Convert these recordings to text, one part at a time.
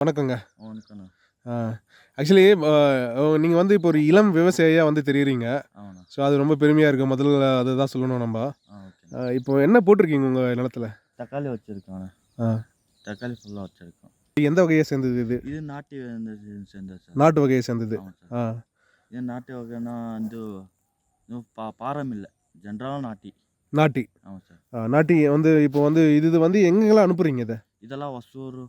வணக்கங்க. வணக்கண்ணா. ஆக்சுவலி நீங்கள் வந்து இப்போ ஒரு இளம் விவசாயியாக வந்து தெரியுறீங்க. ஸோ அது ரொம்ப பெருமையாக இருக்குது முதல்ல அதை தான் சொல்லணும் நம்ம. இப்போ என்ன போட்டிருக்கீங்க உங்கள் நிலத்துல? தக்காளி வச்சுருக்கோண்ணா. ஆ. தக்காளி ஃபுல்லாக வச்சுருக்கோம். எந்த வகையை சேர்ந்தது இது? இது நாட்டு சேர்ந்தது சார். நாட்டு வகையை சேர்ந்தது. ஆ. இது நாட்டு வகைன்னா வந்து பா பாரம் இல்லை. ஜென்ரலாக நாட்டி. நாட்டி. ஆமாம் சார். நாட்டி வந்து இப்போ வந்து இது வந்து எங்கெங்கெல்லாம் அனுப்புறீங்க இதை? இதெல்லாம் ஒசூர்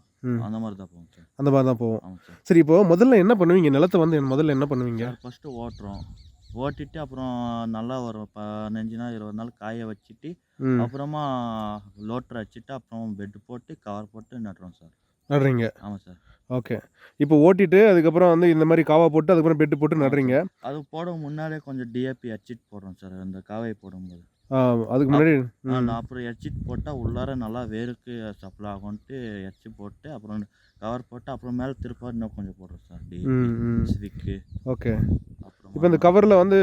அந்த மாதிரி தான் போகும் சார். அந்த மாதிரி தான் போவோம் சார். இப்போ முதல்ல என்ன பண்ணுவீங்க? நிலத்தை வந்து முதல்ல என்ன பண்ணுவீங்க? ஃபஸ்ட்டு ஓட்டுறோம். ஓட்டிட்டு அப்புறம் நல்லா ஒரு பதினஞ்சு நாள் இருபது நாள் காய வச்சுட்டு அப்புறமா லோட்டர் வச்சுட்டு அப்புறம் பெட் போட்டு கவர் போட்டு நடுறோம் சார். நடுறீங்க? ஆமாம் சார். ஓகே. இப்போ ஓட்டிட்டு அதுக்கப்புறம் வந்து இந்த மாதிரி காவா போட்டு அதுக்கப்புறம் பெட்டு போட்டு நடுறீங்க? அது போட முன்னாடியே கொஞ்சம் டிஏபி அச்சிட் போடுறோம் சார். அந்த காவை போடும்போது. அதுக்கு முன்னாடி நான் அப்புறம் எச்சிட் போட்டால் உள்ளார நல்லா வேருக்கு சப்ளை ஆகும்ட்டு எச்சி போட்டு அப்புறம் கவர் போட்டு அப்புறம் மேலே திருப்ப இன்னும் கொஞ்சம் போடுறோம் சார். ஸ்விக்கு ஓகே. அப்புறம் இப்போ இந்த கவரில் வந்து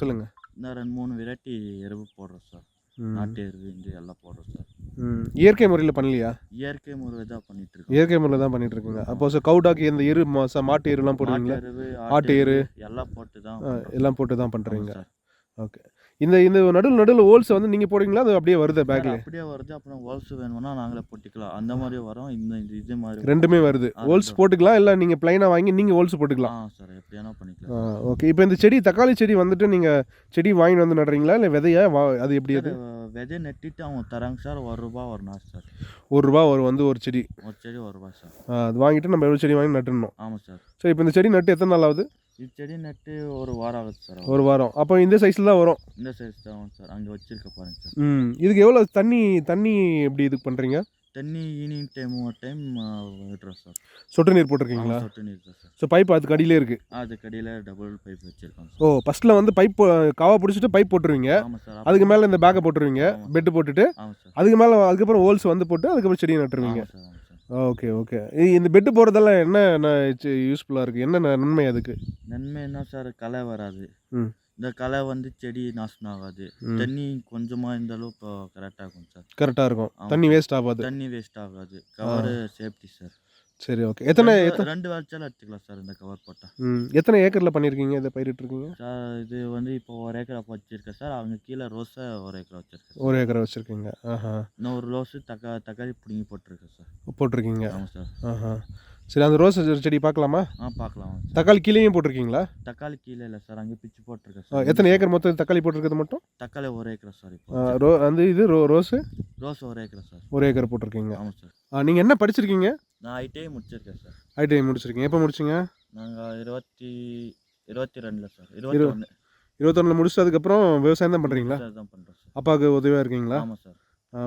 சொல்லுங்கள் இந்த ரெண்டு மூணு வெரைட்டி எருவு போடுறோம் சார். நாட்டு எருவு இந்த எல்லாம் போடுறோம் சார். ம். இயற்கை முறையில் பண்ணலையா? இயற்கை முறை தான் பண்ணிட்டு இருக்கோம். இயற்கை முறையில் தான் பண்ணிட்டு இருக்கீங்க. அப்போ சார் கவுடாக்கு இந்த எரு மாட்டு எருலாம் போடுவீங்களா? ஆட்டு எரு. எல்லாம் போட்டு தான். எல்லாம் போட்டு தான் பண்ணுறீங்க சார். ஓகே. இந்த இந்த நடுவில் நடுவில் ஹோல்ஸ் வந்து நீங்கள் போடுவீங்களா? அது அப்படியே வருது பேக்கில் அப்படியே வருது. அப்புறம் ஹோல்ஸ் வேணும்னா நாங்களே போட்டுக்கலாம். அந்த மாதிரி வரும். இந்த இது மாதிரி ரெண்டுமே வருது. ஹோல்ஸ். போட்டுக்கலாம். இல்லை நீங்கள் ப்ளைனாக வாங்கி நீங்கள் ஹோல்ஸ் போட்டுக்கலாம். சார் எப்படி வேணா பண்ணிக்கலாம். ஓகே இப்போ இந்த செடி தக்காளி செடி வந்துட்டு நீங்கள் செடி வாங்கிட்டு வந்து நடுறீங்களா? இல்லை விதையா? வா அது எப்படி அது? விதை நட்டிட்டு அவங்க தராங்க சார் ஒரு ரூபா ஒரு நாள் சார் ஒரு ரூபா ஒரு வந்து ஒரு செடி. ஒரு செடி ஒரு ரூபா சார் அது வாங்கிட்டு நம்ம எவ்வளோ செடி வாங்கி நட்டுடணும் ஆமாம் சார் சரி இப்போ இந்த செடி நட்டு எத்தனை நாள் ஆகுது? இது செடி நட்டு ஒரு வாரம் ஆகுது சார் ஒரு வாரம். அப்போ இந்த சைஸில் தான் வரும். இந்த சைஸ் தான் சார். அங்கே வச்சிருக்க பாருங்க சார். ம். இதுக்கு எவ்வளோ தண்ணி தண்ணி எப்படி இதுக்கு பண்ணுறீங்க தண்ணி ஈவினிங் டைம் ஒரு டைம் விட்டுறோம் சார். சொட்டு நீர் போட்டிருக்கீங்களா? சொட்டு நீர் தான் சார். ஸோ பைப் அதுக்கு அடியிலே இருக்குது அது கடியில் டபுள் பைப் வச்சிருக்கோம் ஓ ஃபஸ்ட்டில் வந்து பைப் காவா பிடிச்சிட்டு பைப் போட்டுருவீங்க. ஆமாம் சார் அதுக்கு மேலே இந்த பேக்கை போட்டுருவீங்க. பெட்டு போட்டுட்டு ஆமாம் சார். அதுக்கு மேலே அதுக்கப்புறம் ஹோல்ஸ் வந்து போட்டு அதுக்கப்புறம் செடியை நட்டுருவீங்க. சார். Okay okay. இந்த பெட்டு போடுறதெல்லாம் என்ன யூஸ்ஃபுல்லாக இருக்குது என்ன நன்மை அதுக்கு? நன்மை என்ன சார்? களை வராது. இந்த களை வந்து செடி நாசம் ஆகாது. தண்ணி கொஞ்சமாக இருந்தாலும் இப்போ கரெக்டாக இருக்கும் சார். கரெக்டாக இருக்கும். தண்ணி வேஸ்ட் ஆகாது. தண்ணி வேஸ்ட் ஆகாது. Cover safety sir. சரி ஓகே எத்தனை எத்தனை ரெண்டு வருஷம் எடுத்துக்கலாம் சார் இந்த கவர் போட்டால் ம் எத்தனை ஏக்கரில் பண்ணியிருக்கீங்க இதை பயிரிட்டுருக்கீங்க? சார் இது வந்து இப்போ ஒரு ஏக்கர் வச்சிருக்கேன் சார். அவங்க கீழே ரோஸை ஒரு ஏக்கர் வச்சிருக்கேன் சார். ஒரு ஏக்கரை வச்சுருக்கீங்க. ஆஹா. இன்னொரு ரோஸு தக்கா தக்காளி பிடுங்கி போட்டிருக்கேன் சார். போட்டிருக்கீங்க. ஆமாம் சார். ஆஹா. சரி அந்த ரோஸ் செடி பார்க்கலாமா? ஆ பார்க்கலாம். தக்காளி கீழேயும் போட்டிருக்கீங்களா? தக்காளி கீழே இல்லை சார் அங்கே பிச்சு போட்டிருக்கேன் சார். எத்தனை ஏக்கர் மொத்தம் தக்காளி போட்டிருக்கிறது மட்டும்? தக்காளி ஒரு ஏக்கர் சார் ரோ அந்த இது ரோ ரோஸு? ரோஸ் ஒரு ஏக்கர் சார். ஒரு ஏக்கர் போட்டிருக்கீங்க. ஆமாம் சார். நீங்கள் என்ன படிச்சிருக்கீங்க? நான் ஐடிஐ முடிச்சிருக்கேன் சார். ஐடிஐ முடிச்சிருக்கீங்க. எப்போ முடிச்சிங்க? நாங்கள் இருபத்தி இருபத்தி ரெண்டில் சார். இருபத்தி ஒன்று இருபத்தொன்னில் முடிச்சுட்டு அதுக்கப்புறம் விவசாயம் தான் பண்ணுறீங்களா தான் பண்ணுறோம் சார். அப்பாவுக்கு உதவியாக இருக்கீங்களா? ஆமாம் சார்.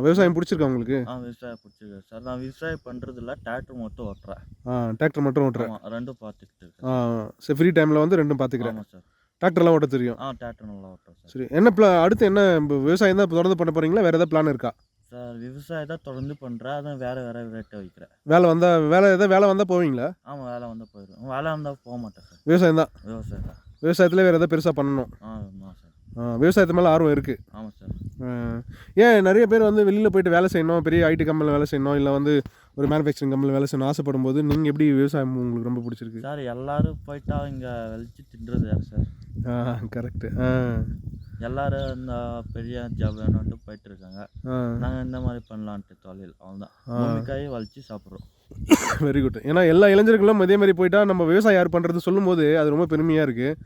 விவசாயம் பிடிச்சிருக்கா உங்களுக்கு? ஆ விவசாயம் பிடிச்சிருக்கேன் சார் நான் விவசாயம் பண்ணுறதில்ல டிராக்டர் மட்டும் ஓட்டுறேன். ஆ டிராக்டர் மட்டும் ஓட்டுறேன் ரெண்டும் பார்த்துக்கிட்டு இருக்கேன். ஆ சரி ஃப்ரீ டைமில் வந்து ரெண்டும் பார்த்துக்கிறேன் சார். டிராக்டர்லாம் ஓட்ட தெரியும். ஆ டிராக்டர் நல்லா ஓட்டுறேன் சார். சரி என்ன பிளா அடுத்து என்ன விவசாயம் தான் தொடர்ந்து பண்ண போகிறீங்களா வேறு ஏதாவது பிளான் இருக்கா? சார் விவசாயம் தான் தொடர்ந்து பண்ணுறேன் அதான் வேறு வேறு ரேட்டை வைக்கிறேன். வேலை வந்தால் வேலை ஏதாவது வேலை வந்தால் போவீங்களா? ஆமாம் வேலை வந்தால் போயிடும் வேலை வந்தால் போக மாட்டேன் சார். விவசாயம் தான். விவசாயம் தான். விவசாயத்தில் வேறு ஏதாவது பெருசாக பண்ணணும். ஆ ஆமாம் சார். விவசாயத்து மேலே ஆர்வம் இருக்குது ஆமாம் சார். ஏன் நிறைய பேர் வந்து வெளியில் போயிட்டு வேலை செய்யணும் பெரிய ஐடி கம்பெனியில் வேலை செய்யணும் இல்லை வந்து ஒரு மேனுஃபேக்சரிங் கம்பெனியில் வேலை செய்யணும் ஆசைப்படும் போது நீங்கள் எப்படி விவசாயம் உங்களுக்கு ரொம்ப பிடிச்சிருக்கு? சார் எல்லாரும் போயிட்டா இங்கே வெளிச்சு தின்றது யார் சார். ஆ கரெக்டு ஆ. எல்லாரும் இந்த பெரிய ஜாப் வேணும்ட்டு போயிட்டு இருக்காங்க. ஆ. நாங்கள் இந்த மாதிரி பண்ணலான்ட்டு தொழில் அவ்வளோதான். பூமிக்காயை வலிச்சு சாப்பிட்றோம். வெரி குட் ஏன்னா எல்லா இளைஞர்களும் இதே மாதிரி போயிட்டா நம்ம விவசாயம் யார் பண்ணுறது சொல்லும்போது அது ரொம்ப பெருமையாக இருக்குது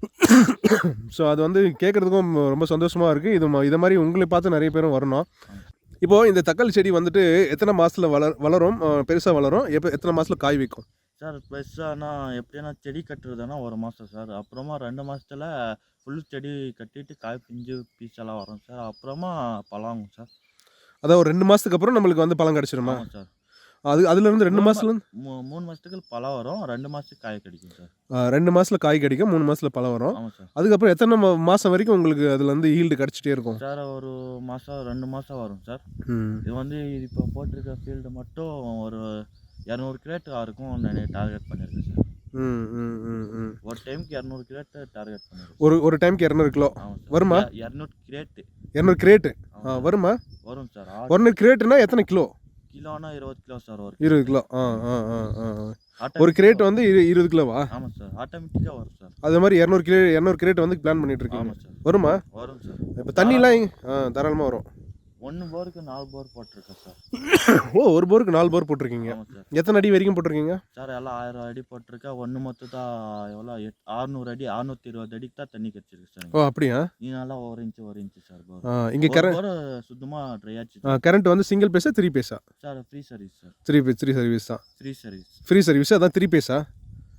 ஸோ அது வந்து கேட்குறதுக்கும் ரொம்ப சந்தோஷமாக இருக்குது இது இதை மாதிரி உங்களை பார்த்து நிறைய பேரும் வரணும். இப்போது இந்த தக்காளி செடி வந்துட்டு எத்தனை மாதத்தில் வளர் வளரும்? பெருசாக வளரும்? எப்போ எத்தனை மாதத்தில் காய் வைக்கும்? சார் பெருசானா எப்படின்னா செடி கட்டுறதுனா ஒரு மாதம் சார். அப்புறமா ரெண்டு மாதத்துல ஃபுல் செடி கட்டிட்டு காய் பிஞ்சு பீஸெல்லாம் வரும் சார். அப்புறமா பழங்கும் சார். அதான் ஒரு ரெண்டு மாதத்துக்கு அப்புறம் நம்மளுக்கு வந்து பழம் கிடச்சிருமா? சார். அது அதுலேருந்து ரெண்டு மாதத்துல மூணு மாதத்துக்கு பழம் வரும் ரெண்டு மாதத்துக்கு காய் கிடைக்கும் சார். ரெண்டு மாதத்தில் காய் கிடைக்கும் மூணு மாதத்தில் பழம் வரும். அதுக்கப்புறம் எத்தனை மாதம் வரைக்கும் உங்களுக்கு அதில் வந்து ஈல்டு கிடச்சிட்டே இருக்கும்? சார் ஒரு மாதம் ரெண்டு மாதம் வரும் சார். இது வந்து இப்போ போட்டிருக்க ஃபீல்டு மட்டும் ஒரு இரநூறு கிரேட் இருக்கும் நான் டார்கெட் பண்ணியிருக்கேன் சார். ஒரு டைமுக்கு இரநூறு கிரேட் டார்கெட் ஒரு ஒரு டைம்க்கு இரநூறு கிலோ. வருமா? இரநூறு கிரேட்டு இரநூறு கிரேட்டு ஆ வருமா? வரும் சார். இரநூறு கிரேட்டுனா எத்தனை கிலோ? கிலோனா இருபது கிலோ சார் வரும் இருபது கிலோ. ஆ ஆ ஆ. ஒரு கிரேட். வந்து இரு இருபது கிலோவா? ஆமாம் சார். ஆட்டோமேட்டிக்காக வரும் சார். அது மாதிரி இரநூறு கிலோ இரநூறு கிரேட் வந்து பிளான் பண்ணிட்டு இருக்கீங்க. வருமா? வரும் சார். இப்போ தண்ணிலாம் ஆ தாராளமாக வரும். ஒன்று போருக்கு நாலு போர் போட்டிருக்கேன் சார் ஓ ஒரு போருக்கு நாலு போர் போட்டிருக்கீங்க. எத்தனை அடி வரைக்கும் போட்டிருக்கீங்க? சார் எல்லாம் ஆயிரம் அடி போட்டிருக்கேன் ஒன்று மொத்தம் தான் எவ்வளோ? எட் ஆறுநூறு அடி அறுநூத்தி இருபது அடிக்கு தான் தண்ணி கிடச்சிருக்கு சார் ஓ அப்படியா? நீ நல்லா ஒரு இன்ச்சு ஒரு இன்ச்சு சார் இங்கே கரண்ட் சுத்தமாக ட்ரை ஆச்சு கரண்ட் வந்து சிங்கிள் பேஸா three பேஸா sir free service sir three phase three service தான். ஃப்ரீ சர்வீஸ் ஃப்ரீ சர்வீஸ் அதான் three பேஸா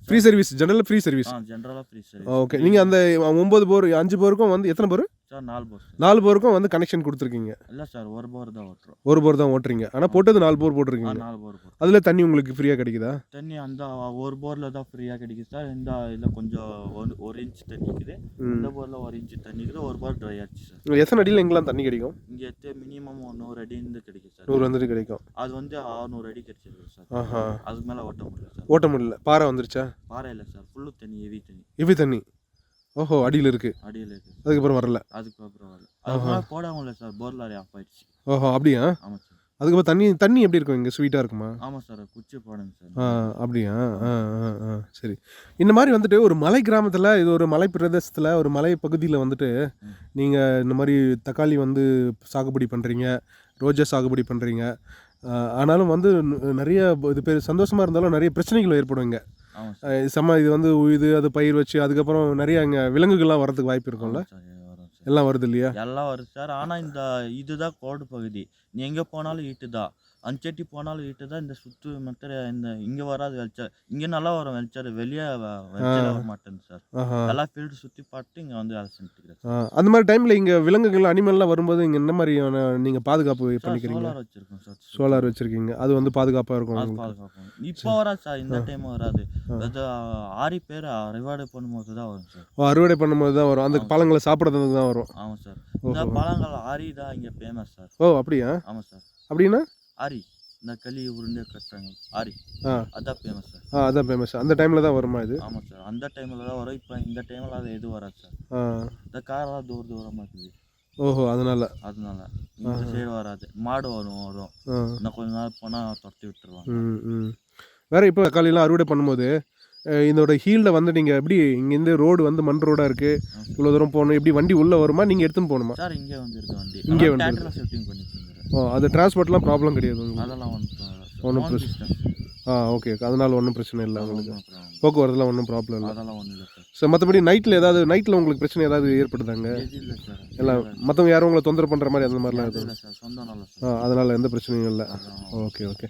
free service general free service ஜென்ரலாக ஃப்ரீ சர்வீஸ் ஓகே நீங்கள் அந்த ஒம்பது போர் அஞ்சு போருக்கும் வந்து எத்தனை போர்? சார் நாலு போர் நாலு போருக்கும் வந்து கனெக்ஷன் கொடுத்துருக்கீங்க. இல்லை சார் ஒரு போர் தான் ஓட்டுறோம். ஒரு போர் தான் ஓட்டுறீங்க. ஆனால் போட்டது நாலு போர் போட்டிருக்கீங்க நாலு போர் அதில் தண்ணி உங்களுக்கு ஃப்ரீயாக கிடைக்குதா? தண்ணி அந்த ஒரு போரில் தான் ஃப்ரீயாக கிடைக்குது சார். இந்த இதில் கொஞ்சம் ஒரு ஒரு இன்ச் தண்ணிக்குது. இந்த போரில் ஒரு இன்ச் தண்ணிக்குது ஒரு போர் ட்ரை ஆச்சு சார். எத்தனை அடியில் எங்கெல்லாம் தண்ணி கிடைக்கும்? இங்கே எத்தே மினிமம் நூறு அடிந்து கிடைக்கும் சார். நூறு வந்துட்டு கிடைக்கும். அது வந்து அறுநூறு அடி கிடைச்சிருக்கு சார். ஆஹா. அதுக்கு மேலே ஓட்ட முடியல சார். ஓட்ட முடியல. பாறை வந்துருச்சா? பாறை இல்லை சார். ஃபுல்லு தண்ணி ஹெவி தண்ணி. இவி தண்ணி. ஓஹோ அடியில் இருக்குது அடியில் இருக்குது அதுக்கப்புறம் வரல. அதுக்கு அப்புறம் வரல. அதுக்கு மேலே போடாமல் இல்லை சார் போர் லாரி ஆஃப் ஆயிடுச்சு. ஓஹோ அப்படியா? ஆமாம் சார். அதுக்கப்புறம் தண்ணி தண்ணி எப்படி இருக்கும் இங்கே? ஸ்வீட்டாக இருக்குமா? ஆமாம் சார் குச்சி போடுங்க சார். ஆ அப்படியா? ஆ ஆ ஆ சரி. இந்த மாதிரி வந்துட்டு ஒரு மலை கிராமத்தில் இது ஒரு மலை பிரதேசத்தில் ஒரு மலை பகுதியில் வந்துட்டு. நீங்கள் இந்த மாதிரி தக்காளி வந்து சாகுபடி பண்ணுறீங்க ரோஜா சாகுபடி பண்ணுறீங்க ஆனாலும் வந்து நிறைய இது பேர் சந்தோஷமாக இருந்தாலும் நிறைய பிரச்சனைகள் சார் செம்ம இது வந்து இது அது பயிர் வச்சு அதுக்கப்புறம் நிறைய இங்கே விலங்குகள்லாம் வரதுக்கு வாய்ப்பு இருக்கும்ல? எல்லாம் வருது இல்லையா? எல்லாம் வருது சார். ஆனால் இந்த இதுதான் கோடு பகுதி. நீ எங்கே போனாலும் ஈட்டு தான் அஞ்சட்டி போனாலும் ஈட்டு தான் இந்த சுற்று மற்ற இந்த இங்கே வராது வெளிச்சம் இங்கே நல்லா வரும் வெளிச்சம் வெளியே வெளிச்சம் வர மாட்டேங்குது சார். எல்லா ஃபீல்டு சுற்றி பார்த்து இங்கே வந்து வேலை ஆ, அந்த மாதிரி டைமில் இங்கே விலங்குகள் அனிமல்லாம் வரும்போது இங்கே என்ன மாதிரியான நீங்கள் பாதுகாப்பு பண்ணிக்கிறீங்க? சோலார் வச்சுருக்கோம் சார். சோலார் வச்சுருக்கீங்க. அது வந்து பாதுகாப்பாக இருக்கும் பாதுகாப்போம் இப்போ வராது சார் இந்த டைம் வராது. அது ஆரி பேர் ரிவார்டு பண்ணும்போது தான் வரும் சார். ஓ, அறுவடை பண்ணும்போது தான் வரும். அந்த. பழங்களை சாப்பிட்றதுக்கு தான் வரும். ஆமாம் சார். இந்த. பழங்கள் ஆரி தான் இங்கே ஃபேமஸ் சார். ஓ அப்படியா? ஆமாம் சார். அப்படின்னா? ஆரி இந்த களி உருண்டை கட்டுறாங்க. ஆரி அதான் ஃபேமஸ் சார். ஆ அதான் ஃபேமஸ் அந்த டைமில் தான் வருமா இது? ஆமாம் சார். அந்த டைமில் தான் வரும். இப்போ இந்த டைமில் அது எதுவும் வராது சார். இந்த காரெல்லாம் தூர தூரமாக இருக்குது. ஓஹோ அதனால். அதனால. இந்த சைடு வராது. மாடு வரும் வரும். இன்னும் கொஞ்ச நாள் போனால் துரத்தி விட்டுருவாங்க. வேறு இப்போ தக்காளிலாம் அறுவடை பண்ணும்போது இதோட ஹீல்டில் வந்து நீங்கள் எப்படி இங்கேருந்து ரோடு வந்து மண் ரோடாக இருக்குது இவ்வளோ தூரம் போகணும். எப்படி வண்டி உள்ளே வருமா? நீங்கள் எடுத்துன்னு போகணுமா? சார் இங்கே வந்துருக்கு வண்டி. இங்கே இங்கே ஓ அது டிரான்ஸ்போர்ட்லாம் ப்ராப்ளம் கிடையாது அதெல்லாம் ஒன்றும் பிரச்சனை ஆ ஓகே அதனால் ஒன்றும் பிரச்சனை இல்லை உங்களுக்கு. போக்குவரத்துலாம் ஒன்றும் ப்ராப்ளம் இல்லை. அதெல்லாம் ஒன்றும் இல்லை சார் மற்றபடி நைட்டில் ஏதாவது நைட்டில் உங்களுக்கு பிரச்சனை ஏதாவது ஏற்படுதாங்க? எல்லாம் மற்றவங்க யாரும் உங்களை தொந்தரவு பண்ணுற மாதிரி அந்த மாதிரிலாம் எதுவும் ஆ அதனால் எந்த பிரச்சனையும் இல்லை. Okay okay